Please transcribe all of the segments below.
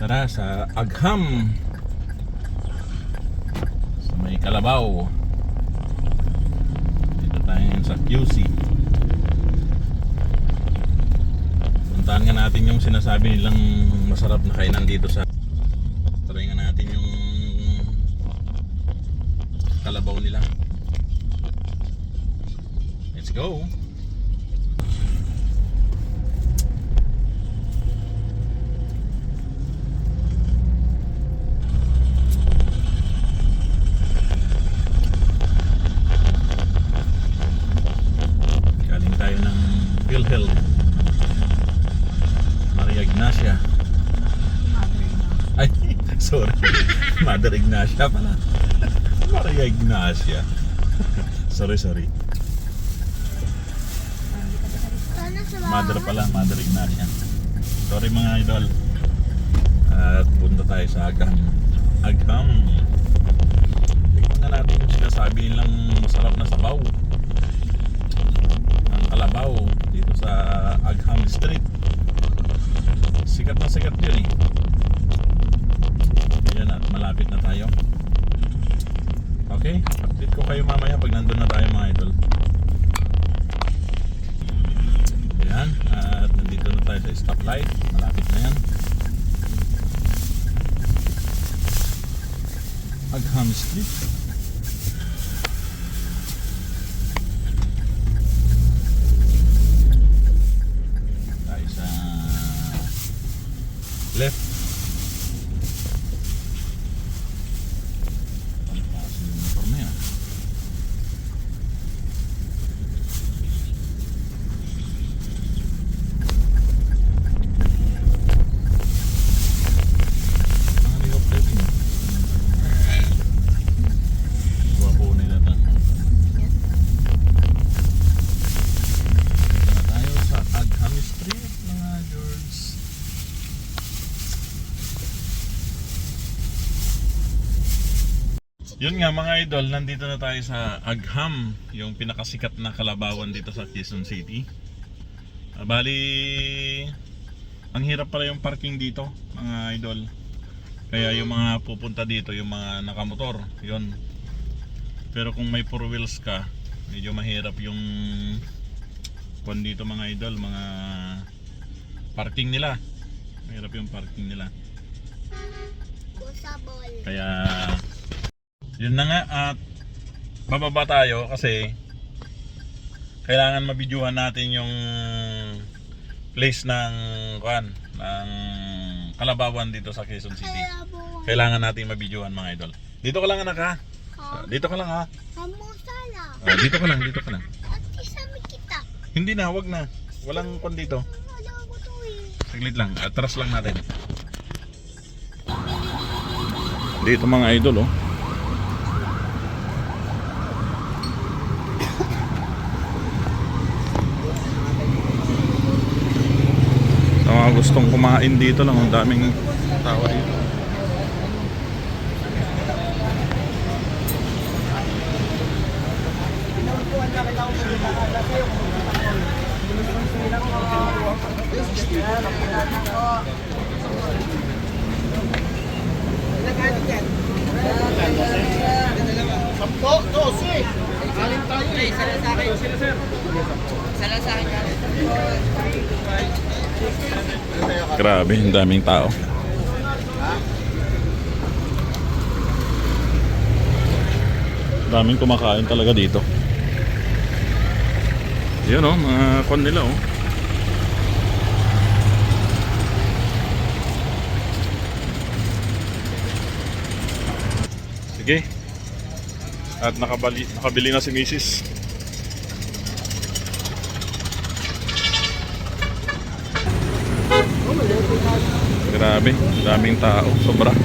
Tara sa Agham. Sa may Kalabaw. Dito tayo ngayon sa QC. Puntahan nga natin yung sinasabi nilang masarap na kainan dito sa Try nga natin yung kalabaw nila. Let's go. PhilHealth. Maria Ignacia. Ay, sorry. Mother Ignacia pala. Maria Ignacia. sorry, sorry. Mother pala, Mother Ignacia. Sorry mga idol. At punta tayo sa Agam. Agam. Tingnan na natin yung sinasabi nilang masarap na sabaw. Ang kalabaw sa Agham Street. Sikat na sikat yun eh. Ayan at malapit na tayo. Okay, update ko kayo mamaya pag nandun na tayo mga idol. Ayan, at nandito na tayo sa stoplight. Malapit na yan. Agham Street. Tayo sa left. Ang taas ng motor na yan. Ang liop living. Gwapo nila ta. Dito na tayo sa Agham Street mga George. Yun nga mga idol, nandito na tayo sa Agham, yung pinakasikat na kalabawan dito sa Quezon City. Ah, bali, ang hirap pala yung parking dito, mga idol. Kaya yung mga pupunta dito, yung mga nakamotor, yun. Pero kung may four wheels ka, medyo mahirap yung kung dito mga idol, mga parking nila. Mahirap yung parking nila. Kaya yun na nga at bababa tayo kasi kailangan mabidyuhan natin yung place ng kuan ng Kalabawan dito sa Quezon City. Kailangan natin mabidyuhan mga idol. Dito ka lang anak ha. Dito ka lang ha. Ah, dito ka lang, dito ka lang. Hindi na, wag na. Walang kuan dito. Eh. Saglit lang, atras lang natin. Dito mga idol oh. Sa mga gustong kumain dito lang, ang daming tao dito. Sampo, dosi. Aling tayo. Sila sa akin. Sila sa akin. Grabe, ang daming tao. Daming kumakain talaga dito. Yun oh, mga kon nila oh. Sige. At nakabali, nakabili na si Mrs. Grabe, daming tao, sobra.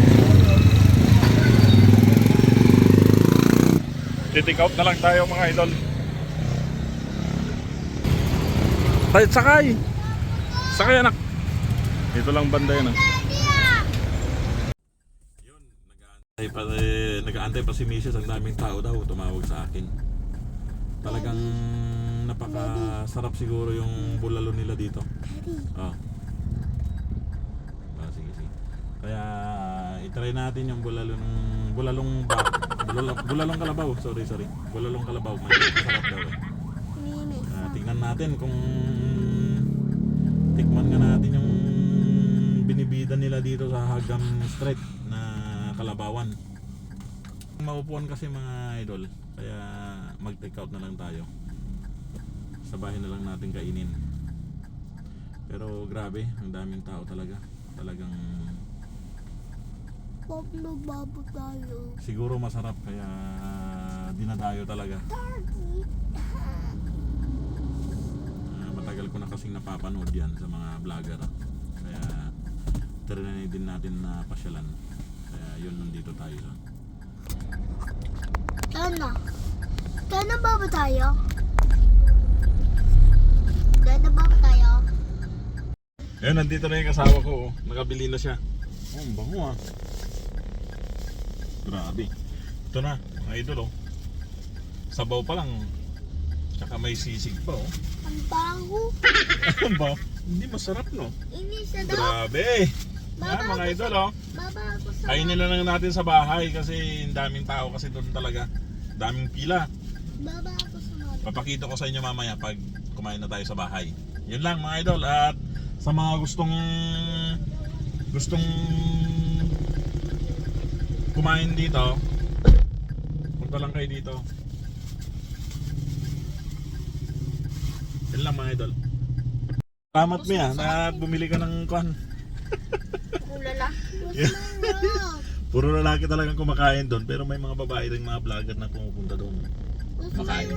Titik out na lang tayo mga idol. Tayo, sakay! Sakay anak! Dito lang banda yan ah. Yun, nag-aantay pa, eh, nag-aantay pa si Mrs. Ang daming tao daw tumawag sa akin. Talagang napakasarap siguro yung bulalo nila dito. Oh. Try natin yung bulalong bulalong ba, bulalong, bulalong kalabaw. Sorry, sorry. Bulalong kalabaw. May masarap daw eh. Nini. Ah, tingnan natin kung tikman nga natin yung binibida nila dito sa Hagam Street na Kalabawan. Maupuan kasi mga idol, kaya mag-take out na lang tayo. Sa bahay na lang natin kainin. Pero grabe, ang daming tao talaga. Talagang Pop nagbabo tayo. siguro masarap kaya dinadayo talaga. Daddy. Ah, matagal ko na kasing napapanood yan sa mga vlogger. Kaya trinay din natin na pasyalan. Kaya yun nandito tayo. Tana. Tana ba ba tayo? Tana ba ba tayo? Ayun, nandito na yung kasawa ko. Oh. Nakabili na siya. Oh, ang bango ah. Grabe. Ito na, mga idol oh. Sabaw pa lang. Tsaka may sisig pa oh. Ang baho. Ano ba? Hindi masarap no? Inis na daw. Grabe. Yan mga idol oh. Baba ako sa... Kainin na lang natin sa bahay kasi ang daming tao kasi doon talaga. Daming pila. Baba ako sa mga... Papakita ko sa inyo mamaya pag kumain na tayo sa bahay. Yun lang mga idol at sa mga gustong gustong kumain dito punta lang kayo dito. Yun lang mga idol. Salamat mo yan na bumili ka ng kwan. Yeah. Masarap. Puro lalaki talagang kumakain doon pero may mga babae rin mga vlogger na pumupunta doon. Makain.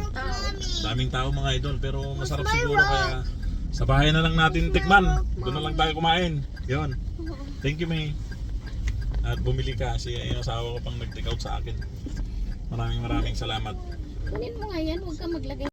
Daming tao mga idol pero masarap siguro kaya sa bahay na lang natin tikman. Doon na lang tayo kumain. Yun. Thank you May. At bumili ka si yung asawa ko pang nag-take out sa akin. Maraming maraming salamat. Kunin mo nga yan, huwag ka maglagay